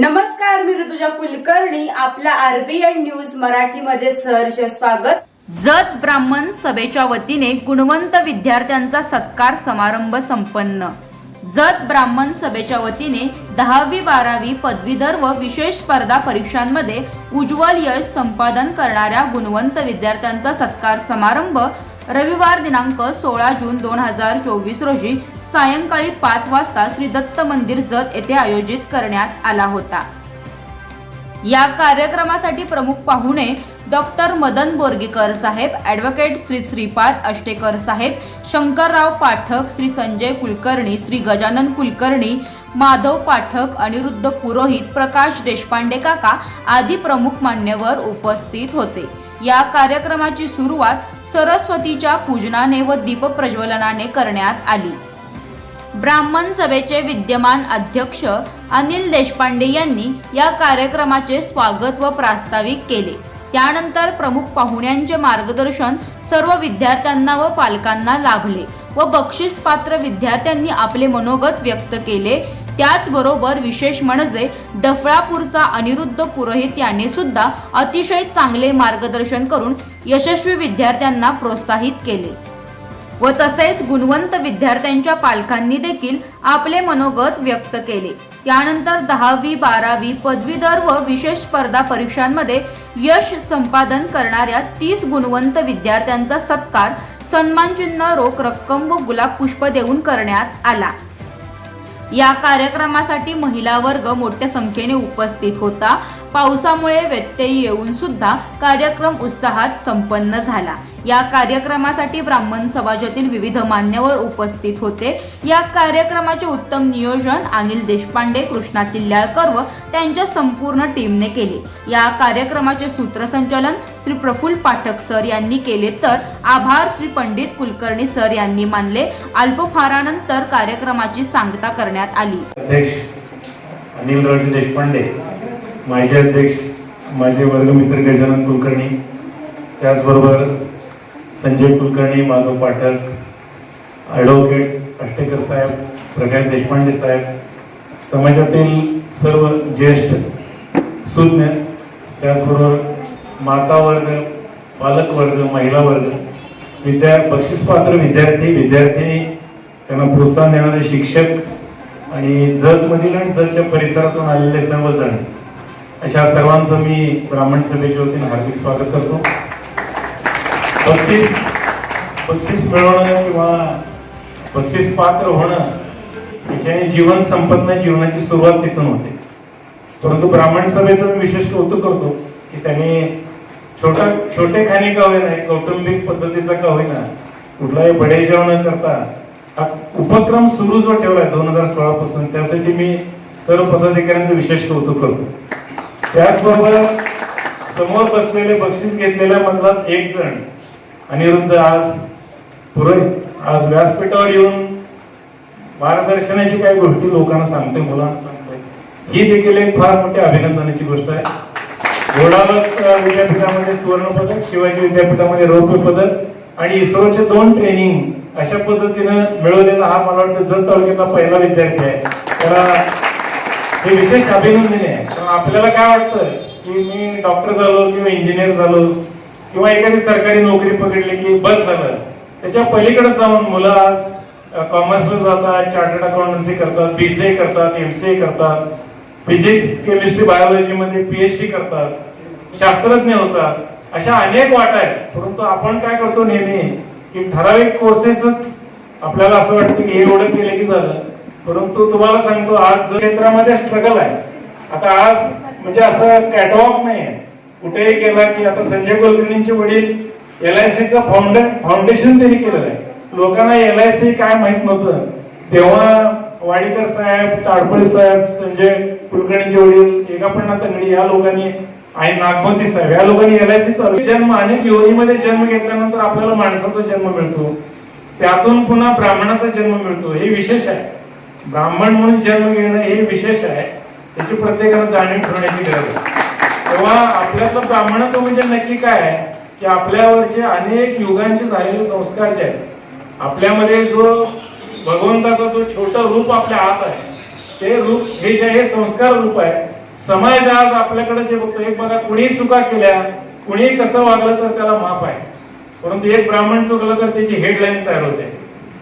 नमस्कार मी ऋतुजा कुलकर्णी. आपल्या RBN news मराठीमध्ये सहर्ष स्वागत. जत ब्राह्मण सभेच्या वतीने गुणवंत विद्यार्थ्यांचा सत्कार समारंभ संपन्न. जत ब्राह्मण सभेच्या वतीने दहावी बारावी पदवीधर व विशेष स्पर्धा परीक्षांमध्ये उज्ज्वल यश संपादन करणाऱ्या गुणवंत विद्यार्थ्यांचा सत्कार समारंभ रविवार दिनांक सोळा जून दोन हजार चोवीस रोजी सायंकाळी पाच वाजता श्री दत्त मंदिर जत येथे आयोजित करण्यात आला होता. या कार्यक्रमासाठी प्रमुख पाहुणे डॉक्टर मदन बोर्गेकर साहेब ॲडव्होकेट श्री श्रीपाद अष्टेकर साहेब शंकरराव पाठक श्री संजय कुलकर्णी श्री गजानन कुलकर्णी माधव पाठक अनिरुद्ध पुरोहित प्रकाश देशपांडे काका आदी प्रमुख मान्यवर उपस्थित होते. या कार्यक्रमाची सुरुवात सरस्वतीच्या पूजनाने व दीपप्रज्वलनाने करण्यात आली. ब्राह्मण सभेचे विद्यमान अध्यक्ष अनिल देशपांडे यांनी या कार्यक्रमाचे स्वागत व प्रास्ताविक केले. त्यानंतर प्रमुख पाहुण्यांचे मार्गदर्शन सर्व विद्यार्थ्यांना व पालकांना लाभले व बक्षीस पात्र विद्यार्थ्यांनी आपले मनोगत व्यक्त केले. त्याचबरोबर विशेष म्हणजे डफळापूरचा अनिरुद्ध पुरोहित याने सुद्धा अतिशय चांगले मार्गदर्शन करून यशस्वी विद्यार्थ्यांना प्रोत्साहित केले. व तसेच गुणवंत विद्यार्थ्यांच्या पालकांनी देखील आपले मनोगत व्यक्त केले. त्यानंतर दहावी बारावी पदवीधर व विशेष स्पर्धा परीक्षांमध्ये यश संपादन करणाऱ्या तीस गुणवंत विद्यार्थ्यांचा सत्कार सन्मानचिन्ह रोख रक्कम व गुलाब पुष्प देऊन करण्यात आला. या कार्यक्रमासाठी महिला वर्ग मोठ्या संख्येने उपस्थित होता. पावसामुळे व्यत्यय येऊन सुद्धा कार्यक्रम उत्साहात संपन्न झाला. या कार्यक्रमासाठी ब्राह्मण समाजातील विविध मान्यवर उपस्थित होते. या कार्यक्रमाचे उत्तम नियोजन अनिल देशपांडे कृष्णा किल्लाळकर व त्यांच्या संपूर्ण टीमने केले. या कार्यक्रमाचे सूत्रसंचालन श्री प्रफुल्ल पाठक सर यांनी केले तर आभार श्री पंडित कुलकर्णी सर यांनी मानले. अल्पफारानंतर कार्यक्रमाची सांगता करण्यात आली. अध्यक्ष अनिल देशपांडे माझे अध्यक्ष माझे वर्गमित्र गजानन कुलकर्णी त्याचबरोबर संजय कुलकर्णी माधव पाठक ॲडव्होकेट अष्टेकर साहेब प्रकाश देशपांडे साहेब समाजातील सर्व ज्येष्ठ सुज्ञ त्याचबरोबर माता वर्ग पालक वर्ग महिला वर्ग विद्या बक्षीसपात्र विद्यार्थी विद्यार्थिनी त्यांना प्रोत्साहन देणारे शिक्षक आणि जगमधील आणि जगच्या परिसरातून आलेले सर्वजण. अशा सर्वांचं मी ब्राह्मण सभेच्या वतीने हार्दिक स्वागत करतो. बक्षीस बक्षीस मिळवणं किंवा बक्षीस पात्र होणं त्याच्याने जीवन संपन्न जीवनाची सुरुवात तिथून होते. परंतु ब्राह्मण सभेचं मी विशेष कौतुक करतो की त्यांनी छोटा छोटे खाणी का होईना कौटुंबिक पद्धतीचा का होईना कुठलाही बडेजाव न करता हा उपक्रम सुरू जो ठेवलाय दोन हजार सोळा पासून त्यासाठी मी सर्व पदाधिकाऱ्यांचं विशेष कौतुक करतो. त्याचबरोबर समोर बसलेले बक्षीस घेतलेल्या मधलाच एक जण अनिरुद्ध आज पुरोहित आज व्यासपीठावर येऊन मार्गदर्शनाची काही गोष्टी लोकांना सांगते मुलांना सांगते ही देखील एक फार मोठी अभिनंदनाची गोष्ट आहे. घोडावत विद्यापीठामध्ये सुवर्ण पदक शिवाजी विद्यापीठामध्ये रौप्य पदक आणि इस्रोचे दोन ट्रेनिंग अशा पद्धतीनं मिळवलेला हा मला वाटतं जत तालुक्यातला पहिला विद्यार्थी आहे. त्याला हे विशेष अभिनंदन आहे. आपल्याला काय वाटतं? की मी डॉक्टर झालो किंवा इंजिनियर झालो किंवा एखादी सरकारी नोकरी पकडली की बस झालं. त्याच्या पलीकडे जाऊन मुलं आज कॉमर्सला जातात चार्टर्ड अकाउंटन्सी करतात बीसीए करतात एमसीए करतात फिजिक्स केमिस्ट्री बायोलॉजी मध्ये पीएचडी करतात शास्त्रज्ञ होतात. अशा अनेक वाटा आहेत. परंतु आपण काय करतो नेहमी की ठराविक कोर्सेसच आपल्याला असं वाटतं की हे एवढं केलं की झालं. परंतु तुम्हाला सांगतो आज क्षेत्रामध्ये स्ट्रगल आहे आता आज म्हणजे असं कॅटवॉक नाही आहे कुठेही केला की आता संजय कुलकर्णींचे वडील एल आय सीचं फाउंड फाउंडेशन त्यांनी केलेलं आहे. लोकांना एल आय सी काय माहीत नव्हतं. तेव्हा वाडीकर साहेब ताडपळे साहेब संजय कुलकर्णीचे वडील एकापण्णा तंगडी या लोकांनी आई नागमती साहेब या लोकांनी एल आय सी जन्म अनेक योनीमध्ये जन्म घेतल्यानंतर आपल्याला माणसाचा जन्म मिळतो. त्यातून पुन्हा ब्राह्मणाचा जन्म मिळतो. हे विशेष आहे. ब्राह्मण म्हणून जन्म घेणं हे विशेष आहे. त्याची प्रत्येकाला जाणीव ठेवण्याची गरज आहे. तेव्हा आपल्यातलं ब्राह्मणत्व म्हणजे नक्की काय आहे? की आपल्यावरचे अनेक युगांचे झालेले संस्कार जे आहेत आपल्यामध्ये जो भगवंताचा जो छोटा रूप आपल्या हात आहे ते रूप हे जे हे संस्कार रूप आहे. समाज आज आपल्याकडे जे बघतो एक बघा कुणी चुका केल्या कुणी कसं वागलं तर त्याला माफ आहे. परंतु एक ब्राह्मण चुकलं तर त्याची हेडलाईन तयार होते.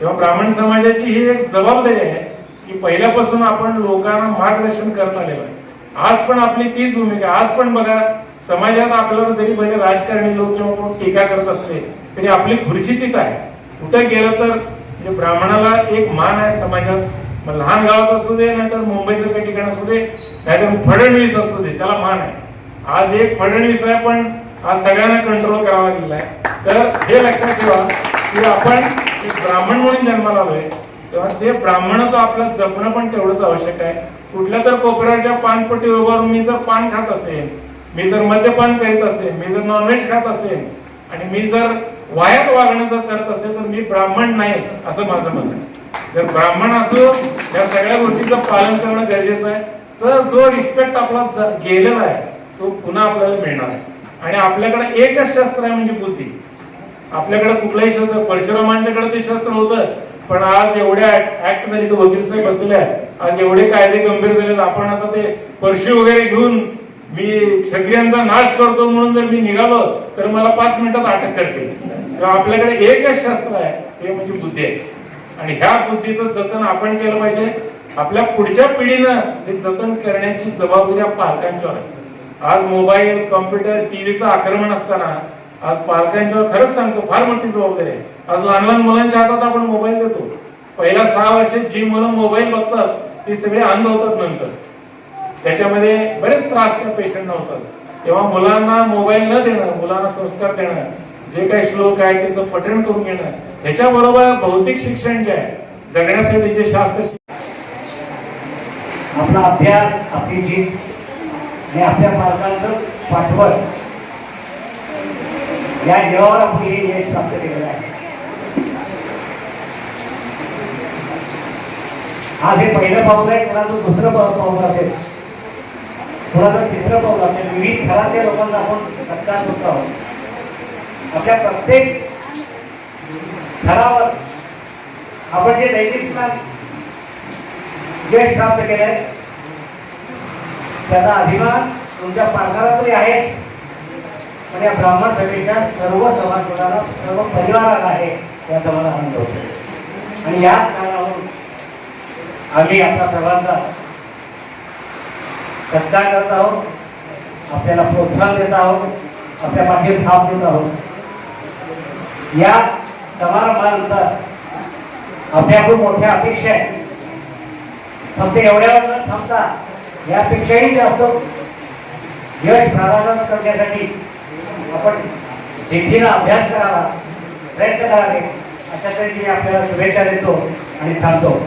तेव्हा ब्राह्मण समाजाची ही एक जबाबदारी आहे की पहिल्यापासून आपण लोकांना मार्गदर्शन करत आलेलं आहे. आज पण आपली तीच भूमिका आज पण बघा समाजात आपल्यावर जरी भले राजकारणी लोक किंवा कोण टीका करत असले तरी आपली खुर्ची तिथं आहे. कुठे गेलं तर म्हणजे ब्राह्मणाला एक मान आहे समाजात. मग लहान गावात असू दे नाहीतर मुंबईसारख्या ठिकाण असू दे नाहीतर फडणवीस असू दे त्याला मान आहे. आज एक फडणवीस आहे पण आज सगळ्यांना कंट्रोल करावा गेलेला आहे. तर हे लक्षात ठेवा की आपण एक ब्राह्मण म्हणून जन्माला आलोय. तेव्हा ते ब्राह्मणत्व आपलं जपणं पण तेवढंच आवश्यक आहे. कुठल्या तर कोपऱ्याच्या पानपट्टी उभारून मी जर पान खात असेल मी जर मद्यपान करीत असेल मी जर नॉनव्हेज खात असेल आणि मी जर वायात वागणं जर करत असेल तर मी ब्राह्मण नाही असं माझं मत आहे. जर ब्राह्मण असो या सगळ्या गोष्टीचं पालन करणं गरजेचं आहे. तर जो रिस्पेक्ट आपला गेलेला आहे तो पुन्हा आपल्याला मिळणार आहे. आणि आपल्याकडे एकच शस्त्र आहे म्हणजे बुद्धी. आपल्याकडे कुठलंही शस्त्र परशुरामांच्याकडे ते शस्त्र होतं पण आज एवढ्या ऍक्ट झाली तर वकील साहेब बसलेले आहेत. आज एवढे कायदे गंभीर झालेत. आपण आता ते परशी वगैरे घेऊन मी क्षत्रियांचा नाश करतो म्हणून जर मी निघालो तर मला पाच मिनिटात अटक करते आपल्याकडे एकच शास्त्र आहे. ते म्हणजे बुद्धी. आहे आणि ह्या बुद्धीचं जतन आपण केलं पाहिजे. आपल्या पुढच्या पिढीनं हे जतन करण्याची जबाबदारी पालकांच्यावर आहे. आज मोबाईल कॉम्प्युटर टीव्हीचं आक्रमण असताना आज पालकांच्यावर खरंच सांगतो फार मोठी जबाबदारी आहे. आज लहान लहान मुलांच्या हातात आपण मोबाईल देतो. पहिल्या सहा वर्षात जी मुलं मोबाईल बघतात ती सगळे अंध होतात नंतर. त्याच्यामध्ये बरेच त्रास त्या पेशंटना होतात. तेव्हा मुलांना मोबाईल न देणं मुलांना संस्कार देणं जे काही श्लोक आहे त्याचं पठण करून घेणं ह्याच्याबरोबर भौतिक शिक्षण जे आहे जगण्यासाठी जे शास्त्र आपला अभ्यास आपली जीत आणि आपल्या मार्गाचं पाठवण या जीवावर आपण हे यश प्राप्त केलेलं आहे. आज हे पहिलं पाऊल आहे कोणाचं दुसरं पाऊल असेल कोणाचं तिसरं पाऊल असेल विविध थरातल्या लोकांना आपण सत्कार करतो आहोत. आपल्या प्रत्येक थरावर आपण जे नैतिक यश प्राप्त केलंय त्याचा अभिमान तुमच्या पालकाला तरी आहेच. पण या ब्राह्मण सभेच्या सर्व समाजाला सर्व परिवाराला आहे याचा मला आनंद होतो आणि याच कारणावरून आम्ही आपल्या सर्वांचा सत्कार करत आहोत. आपल्याला प्रोत्साहन देत आहोत. आपल्या मागे थाप देत आहोत. या समारंभानंतर आपल्या खूप मोठ्या अपेक्षा आहेत. फक्त एवढ्यावर न थांबता यापेक्षाही जास्त यश प्राधान्य करण्यासाठी आपण जिद्दीनं अभ्यास करावा प्रयत्न करावे. अशा तऱ्हेची आपल्याला शुभेच्छा देतो आणि थांबतो.